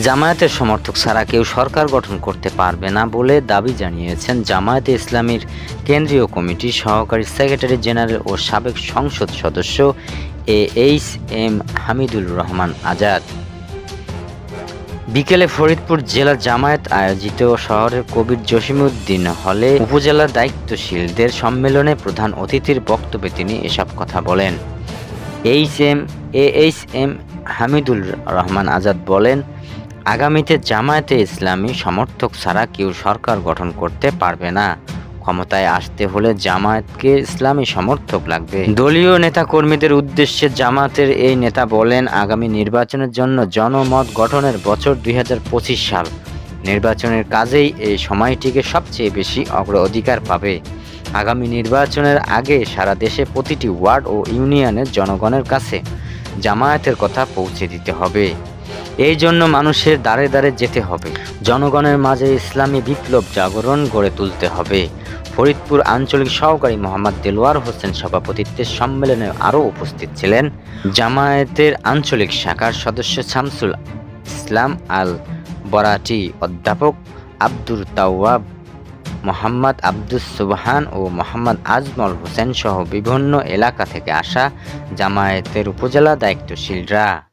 জামায়াতের সমর্থক ছাড়া কেউ সরকার গঠন করতে পারবে না বলে দাবি জানিয়েছেন জামায়াতে ইসলামীর কেন্দ্রীয় কমিটির সহকারী সেক্রেটারি জেনারেল ও সাবেক সংসদ সদস্য A H M Hamidul Rahman Azad. বিকেলে ফরিদপুর জেলা জামায়াত আয়োজিত শহরের কবির জসিমউদ্দিন হলে উপজেলা দায়িত্বশীলদের সম্মেলনে প্রধান অতিথির বক্তব্যে তিনি এসব কথা বলেন। H M, A H M Hamidul Rahman Azad বলেন আগামীতে জামায়াতে ইসলামী সমর্থক ছাড়া কেউ সরকার গঠন করতে পারবে না। ক্ষমতায় আসতে হলে জামায়াতকে ইসলামী সমর্থক লাগবে। দলীয় নেতা কর্মীদের উদ্দেশ্যে জামায়াতের এই নেতা বলেন, আগামী নির্বাচনের জন্য জনমত গঠনের বছর দুই হাজার পঁচিশ সাল। নির্বাচনের কাজেই এই সময়টিকে সবচেয়ে বেশি অগ্রাধিকার পাবে। আগামী নির্বাচনের আগে সারা দেশে প্রতিটি ওয়ার্ড ও ইউনিয়নের জনগণের কাছে জামায়াতের কথা পৌঁছে দিতে হবে। এই জন্য মানুষের দ্বারে দ্বারে যেতে হবে। জনগণের মাঝে ইসলামী বিপ্লব জাগরণ গড়ে তুলতে হবে। ফরিদপুর আঞ্চলিক সহকারী মোহাম্মদ দেলোয়ার হোসেন সভাপতিত্বের সম্মেলনে আরও উপস্থিত ছিলেন জামায়াতের আঞ্চলিক শাখার সদস্য শামসুল ইসলাম আল বরাটি, অধ্যাপক আব্দুর তাওয়াব, মোহাম্মদ আব্দুস সুবহান ও মোহাম্মদ আজমল হোসেন সহ বিভিন্ন এলাকা থেকে আসা জামায়াতের উপজেলা দায়িত্বশীলরা।